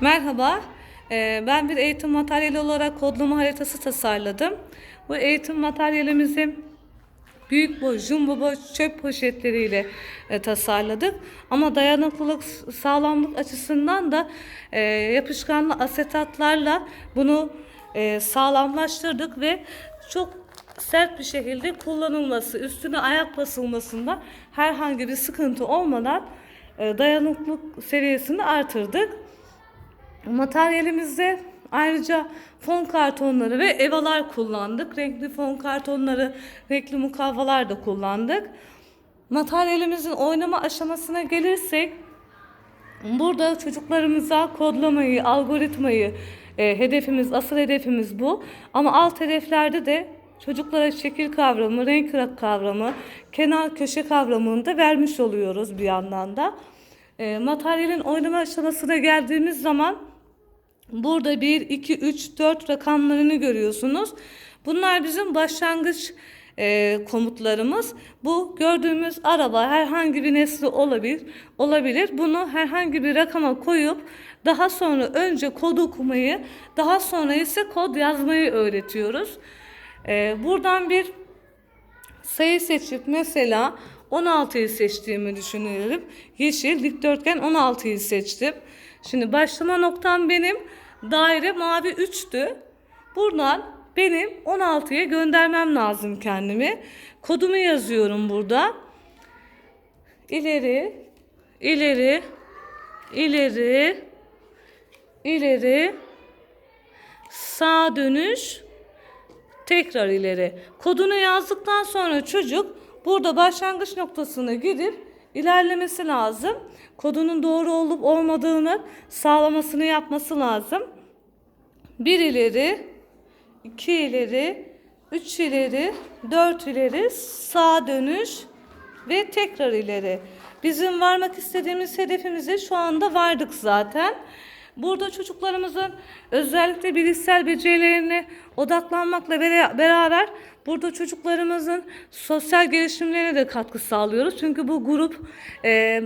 Merhaba, Ee, ben bir eğitim materyali olarak kodlama haritası tasarladım. Bu eğitim materyalimizi büyük boy, jumbo boy çöp poşetleriyle e, tasarladık. Ama dayanıklılık, sağlamlık açısından da e, yapışkanlı asetatlarla bunu e, sağlamlaştırdık ve çok sert bir şekilde kullanılması, üstüne ayak basılmasında herhangi bir sıkıntı olmadan dayanıklılık seviyesini artırdık. Materyalimizde ayrıca fon kartonları ve evalar kullandık. Renkli fon kartonları, renkli mukavvalar da kullandık. Materyalimizin oynama aşamasına gelirsek burada çocuklarımıza kodlamayı, algoritmayı e, hedefimiz, asıl hedefimiz bu. Ama alt hedeflerde de çocuklara şekil kavramı, renk kavramı, kenar köşe kavramını da vermiş oluyoruz bir yandan da. E, materyalin oynama aşamasına geldiğimiz zaman burada 1, 2, 3, 4 rakamlarını görüyorsunuz. Bunlar bizim başlangıç e, komutlarımız. Bu gördüğümüz araba herhangi bir nesne olabilir. olabilir. Bunu herhangi bir rakama koyup daha sonra önce kod okumayı, daha sonra ise kod yazmayı öğretiyoruz. E, buradan bir sayı seçip mesela 16'yı seçtiğimi düşünelim. Yeşil dikdörtgen 16'yı seçtim. Şimdi başlama noktam benim daire mavi 3'tü. Buradan benim 16'ya göndermem lazım kendimi. Kodumu yazıyorum burada. İleri, ileri, ileri, ileri, sağ dönüş, tekrar ileri. Kodunu yazdıktan sonra çocuk burada başlangıç noktasına gidip ilerlemesi lazım. Kodunun doğru olup olmadığını sağlamasını yapması lazım. Bir ileri, iki ileri, üç ileri, dört ileri, sağ dönüş ve tekrar ileri. Bizim varmak istediğimiz hedefimize şu anda vardık zaten. Burada çocuklarımızın özellikle bilişsel becerilerine odaklanmakla bera- beraber burada çocuklarımızın sosyal gelişimlerine de katkı sağlıyoruz. Çünkü bu grup e,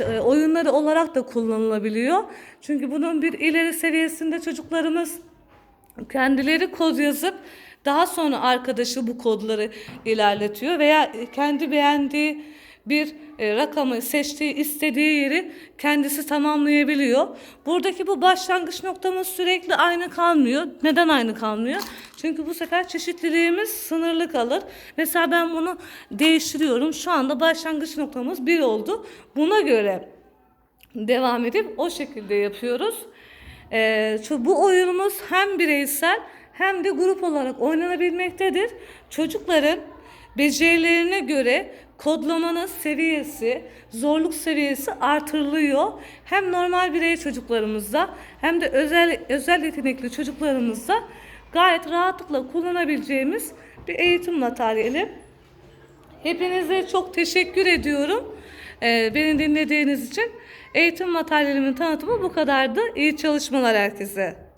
e, oyunları olarak da kullanılabiliyor. Çünkü bunun bir ileri seviyesinde çocuklarımız kendileri kod yazıp daha sonra arkadaşı bu kodları ilerletiyor veya kendi beğendiği bir e, rakamı seçtiği istediği yeri kendisi tamamlayabiliyor. Buradaki bu başlangıç noktamız sürekli aynı kalmıyor. Neden aynı kalmıyor? Çünkü bu sefer çeşitliliğimiz sınırlı kalır. Mesela ben bunu değiştiriyorum. Şu anda başlangıç noktamız bir oldu. Buna göre devam edip o şekilde yapıyoruz. Ee, bu oyunumuz hem bireysel hem de grup olarak oynanabilmektedir. Çocukların becerilerine göre kodlamanın seviyesi, zorluk seviyesi artırılıyor. Hem normal birey çocuklarımızda hem de özel özel yetenekli çocuklarımızda gayet rahatlıkla kullanabileceğimiz bir eğitim materyali. Hepinize çok teşekkür ediyorum. Ee, beni dinlediğiniz için. Eğitim materyalimin tanıtımı bu kadardı. İyi çalışmalar herkese.